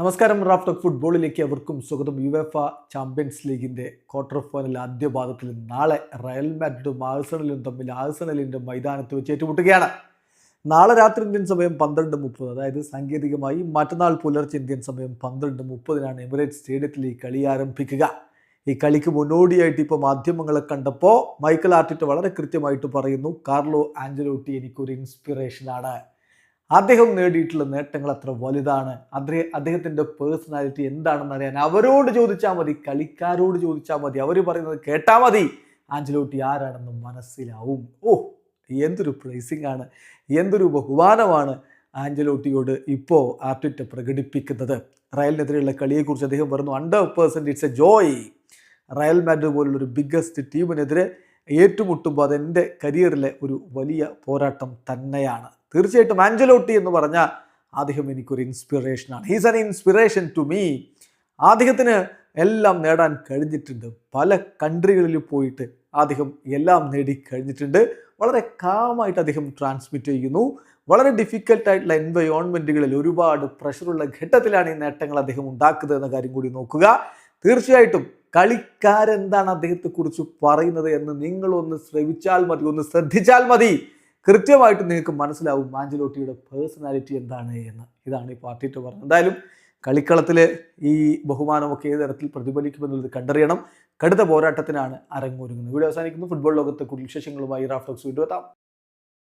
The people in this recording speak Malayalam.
നമസ്കാരം റാഫ്റ്റോക്ക് ഫുട്ബോളിലേക്ക് അവർക്കും സ്വാഗതം. യുവേഫ ചാമ്പ്യൻസ് ലീഗിന്റെ ക്വാർട്ടർ ഫൈനൽ ആദ്യ ഭാഗത്തിൽ നാളെ റയൽ മാഡ്രിഡും ആഴ്സണലും തമ്മിൽ ആഴ്സണലിന്റെ മൈതാനത്ത് വെച്ച് ഏറ്റുമുട്ടുകയാണ്. നാളെ രാത്രി ഇന്ത്യൻ സമയം പന്ത്രണ്ട് മുപ്പത്. അതായത് സാങ്കേതികമായി മറ്റന്നാൾ പുലർച്ചെ ഇന്ത്യൻ സമയം പന്ത്രണ്ട് മുപ്പതിനാണ് എമിറേറ്റ് സ്റ്റേഡിയത്തിൽ ഈ കളി ആരംഭിക്കുക. ഈ കളിക്ക് മുന്നോടിയായിട്ട് ഇപ്പോൾ മാധ്യമങ്ങളെ കണ്ടപ്പോൾ മൈക്കൽ ആർട്ടിറ്റ് വളരെ കൃത്യമായിട്ട് പറയുന്നു കാർലോ ആഞ്ചലോട്ടി എനിക്കൊരു ഇൻസ്പിറേഷനാണ് അദ്ദേഹം നേടിയിട്ടുള്ള നേട്ടങ്ങൾ അത്ര വലുതാണ്. അദ്ദേഹം അദ്ദേഹത്തിന്റെ പേഴ്സണാലിറ്റി എന്താണെന്ന് അറിയാൻ അവരോട് ചോദിച്ചാൽ മതി കളിക്കാരോട് ചോദിച്ചാൽ മതി. അവർ പറയുന്നത് കേട്ടാൽ മതി. ആഞ്ചലോട്ടി ആരാണെന്ന് മനസ്സിലാവും. ഓ എന്തൊരു പ്രൈസിംഗ് ആണ്. എന്തൊരു ബഹുമാനമാണ് ആഞ്ചലോട്ടിയോട് ഇപ്പോൾ ആപ്റ്റിറ്റ് പ്രകടിപ്പിക്കുന്നത്. റയലിനെതിരെയുള്ള കളിയെക്കുറിച്ച് അദ്ദേഹം പറഞ്ഞു hundred percent it's a joy Real Madrid പോലുള്ളൊരു ബിഗ്ഗസ്റ്റ് ടീമിനെതിരെ ഏറ്റുമുട്ടുമ്പോൾ അതെന്റെ കരിയറിലെ ഒരു വലിയ പോരാട്ടം തന്നെയാണ്. തീർച്ചയായിട്ടും ആഞ്ചലോട്ടി എന്ന് പറഞ്ഞാൽ അദ്ദേഹം എനിക്കൊരു ഇൻസ്പിറേഷനാണ് he's an inspiration to me അദ്ദേഹത്തിന് എല്ലാം നേടാൻ കഴിഞ്ഞിട്ടുണ്ട്. പല കൺട്രികളിൽ പോയിട്ട് അദ്ദേഹം എല്ലാം നേടി കഴിഞ്ഞിട്ടുണ്ട്. വളരെ കാമായിട്ട് അദ്ദേഹം ട്രാൻസ്മിറ്റ് ചെയ്യുന്നു. വളരെ ഡിഫിക്കൽട്ടായിട്ടുള്ള എൻവയോൺമെന്റുകളിൽ ഒരുപാട് പ്രഷറുള്ള ഘട്ടത്തിലാണ് ഈ നേട്ടങ്ങൾ അദ്ദേഹം ഉണ്ടാക്കുന്നത് എന്ന കാര്യം കൂടി നോക്കുക. തീർച്ചയായിട്ടും കളിക്കാരെന്താണ് അദ്ദേഹത്തെക്കുറിച്ച് പറയുന്നത് എന്ന് നിങ്ങളൊന്ന് ശ്രവിച്ചാൽ മതി ഒന്ന് ശ്രദ്ധിച്ചാൽ മതി. കൃത്യമായിട്ട് നിങ്ങൾക്ക് മനസ്സിലാവും ആഞ്ചലോട്ടിയുടെ പേഴ്സണാലിറ്റി എന്താണ് എന്ന്. ഇതാണ് ഈ പാർട്ടിയിട്ട് പറഞ്ഞത്. എന്തായാലും കളിക്കളത്തിൽ ഈ ബഹുമാനമൊക്കെ ഏത് തരത്തിൽ പ്രതിഫലിക്കുമെന്നുള്ളത് കണ്ടറിയണം. കടുത്ത പോരാട്ടത്തിനാണ് അരങ്ങൊരുങ്ങുന്നത്. വീഡിയോ അവസാനിക്കുന്നു. ഫുട്ബോൾ ലോകത്തെ കുടുംബ വിശേഷങ്ങളുമായി റാഫ്റ്റോക്സ് വീണ്ടും എത്താം.